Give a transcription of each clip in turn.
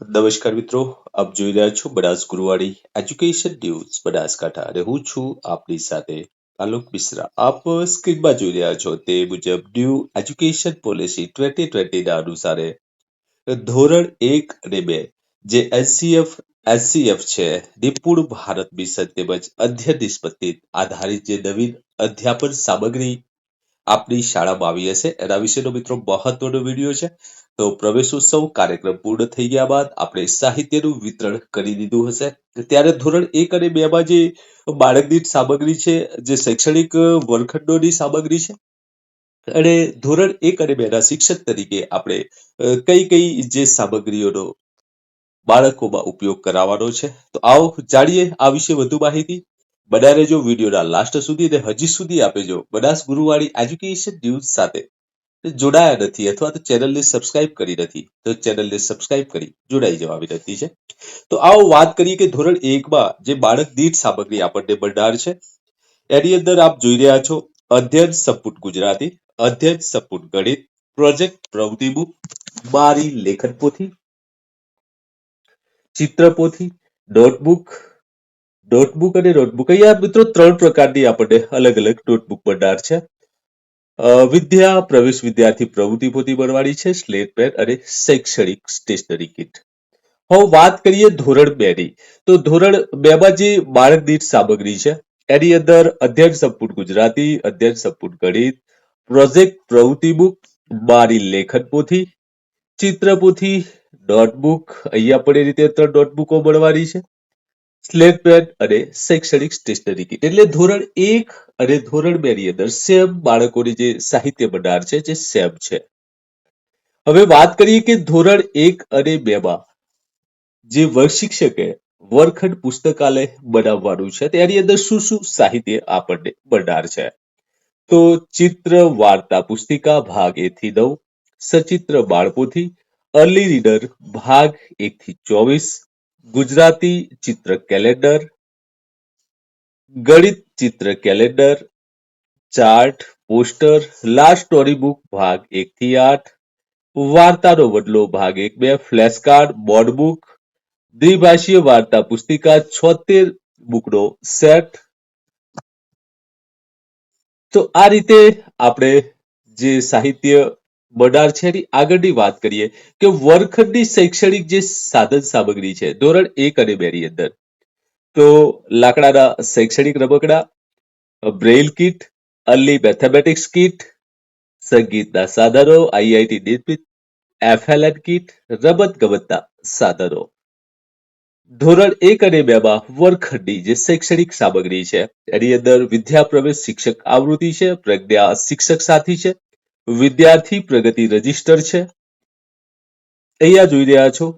નમસ્કાર મિત્રો, આપ જોઈ રહ્યા છો બનાસ ગુરુવાડી એજ્યુકેશન ન્યૂઝ બનાસકાંઠા. અને હું છું આપની સાથે આલોક મિશ્રા. આપ સ્ક્રીનમાં જોઈ રહ્યા છો તે મુજબ ન્યૂ એજ્યુકેશન પોલિસી ટ્વેન્ટી ટ્વેન્ટીના અનુસારે ધોરણ એક અને બે, જે એનસીએફ એસસીએફ છે, નિપુણ ભારત મિશન તેમજ અધ્ય નિષ્પત્તિ આધારિત જે નવીન અધ્યાપન સામગ્રી આપની શાળામાં આવી હશે. એના વિશેનો મિત્રો મહત્વનો વીડિયો છે. તો પ્રવેશોત્સવ કાર્યક્રમ પૂર્ણ થઈ ગયા બાદ આપણે સાહિત્યનું વિતરણ કરી દીધું હશે. ત્યારે ધોરણ એક અને બે માં જે બાળક દીઠ સામગ્રી છે, જે શૈક્ષણિક વર્ગખંડોની સામગ્રી છે. અને ધોરણ એક અને બે ના શિક્ષક તરીકે આપણે કઈ કઈ જે સામગ્રીઓનો બાળકોમાં ઉપયોગ કરાવવાનો છે. તો આવો જાણીએ આ વિશે વધુ માહિતી. બનાવી રહેજો વિડીયોના લાસ્ટ સુધી અને હજી સુધી આપે બનાસ ગુરુવાળી એજ્યુકેશન ન્યૂઝ સાથે જોડાયા નથી અથવા તો ચેનલને સબસ્ક્રાઇબ કરી નથી. તો ચેનલને સબસ્ક્રાઇબ કરી જોડાઈ જવા વિનંતી છે. તો આવો વાત કરીએ કે ધોરણ એકમાં જે બાળક દીઠ સામગ્રી આપણને મળનાર છે, એની અંદર આપ જોઈ રહ્યા છો અધ્યયન સપુટ ગુજરાતી, અધ્યયન સપુટ ગણિત, પ્રોજેક્ટ પ્રવૃત્તિ બુક મારી લેખન પોથી ચિત્રપોથી નોટબુક નોટબુક અને નોટબુક અહીંયા મિત્રો ત્રણ પ્રકારની આપણને અલગ અલગ નોટબુક મળનાર છે. વિદ્યા, પ્રવેશ વિદ્યાર્થી, પ્રવૃત્તિ પોતી મળવાની છે સ્લેટ પેન અને શૈક્ષણિક સ્ટેશનરી કિટ હવે વાત કરીએ ધોરણ બે ની. તો ધોરણ બે માં જે બાળક દીઠ સામગ્રી છે, એની અંદર અધ્યયન સંપૂર્ણ ગુજરાતી, અધ્યયન સંપૂર્ણ ગણિત પ્રોજેક્ટ પ્રવૃત્તિ બુક મારી લેખન પોથી, ચિત્ર પોથી નોટબુક અહીંયા પણ એ રીતે ત્રણ નોટબુકો મળવાની છે. સ્લેટ પેન અને શૈક્ષણિક સ્ટેશનરી કીટ એટલે ધોરણ એક અને ધોરણ બે ની અંદર સેમ બાળકોની જે સાહિત્ય ભંડાર છે જે સેમ છે. હવે વાત કરીએ કે ધોરણ એક અને બે માં જે વર્ગ વર્ગખંડ પુસ્તકાલય બનાવવાનું છે, તેની અંદર શું શું સાહિત્ય આપણને ભંડાર છે? તો ચિત્ર, વાર્તા, પુસ્તિકા ભાગ એ થી નવ, સચિત્ર બાળપોથી અર્લી રીડર ભાગ એક થી ચોવીસ ગુજરાતી ચિત્ર કેલેન્ડર, ગણિત ચિત્ર calendar, chart, poster last story book ભાગ એક થી આઠ, વાર્તાનો બદલો ભાગ એક બે ફ્લેશ કાર્ડ બોર્ડ બુક, દ્વિભાષીય વાર્તા પુસ્તિકા, છોતેર બુકનો સેટ. તો આ રીતે આપણે જે સાહિત્ય બડાર છે આગળની વાત કરીએ કે વર્ગખંડની શૈક્ષણિક જે સાધન સામગ્રી છે, ધોરણ એક અને બે ની અંદર. તો લાકડાના શૈક્ષણિક રમકડા, braille kit early mathematics kit, સંગીતના સાધનો આઈઆઈટી નિર્મિત, એફએલએન કિટ રમત ગમતના સાધનો. ધોરણ એક અને બે માં વર્ગખંડની જે શૈક્ષણિક સામગ્રી છે, એની અંદર વિદ્યા પ્રવેશ શિક્ષક આવૃત્તિ છે, પ્રજ્ઞા શિક્ષક સાથી છે વિદ્યાર્થી પ્રગતિ રજિસ્ટર છે. અહીંયા જોઈ રહ્યા છો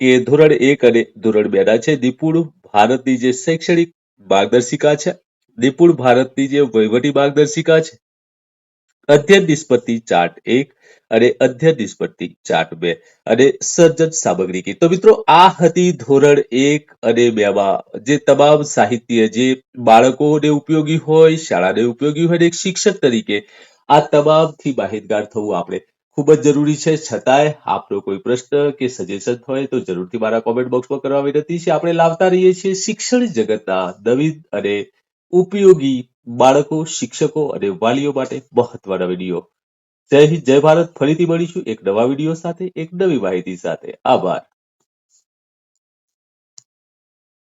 કે ધોરણ એક અને ધોરણ બે ના છે. નિપુણ ભારતની જે શૈક્ષણિક માર્ગદર્શિકા છે, નિપુણ ભારતની જે વહીવટી માર્ગદર્શિકા છે, અધ્યયન નિષ્પત્તિ ચાર્ટ એક અને અધ્યયન નિષ્પત્તિ ચાર્ટ બે અને સર્જન સામગ્રી કી. તો મિત્રો, આ હતી ધોરણ એક અને બે માં જે તમામ સાહિત્ય જે બાળકોને ઉપયોગી હોય, શાળાને ઉપયોગી હોય એક શિક્ષક તરીકે આ તમામથી માહિતગાર થવું આપણે ખૂબ જ જરૂરી છે. છતાંય આપનો કોઈ પ્રશ્ન કે સજેશન હોય તો જરૂરથી મારા કોમેન્ટ બોક્સમાં કરવા વિનંતી છે. આપણે લાવતા રહીએ છીએ શિક્ષણ જગતના નવીન અને ઉપયોગી બાળકો, શિક્ષકો અને વાલીઓ માટે મહત્વના વીડિયો. જય હિન્દ, જય ભારત. ફરીથી મળીશું એક નવા વીડિયો સાથે, એક નવી માહિતી સાથે. આભાર.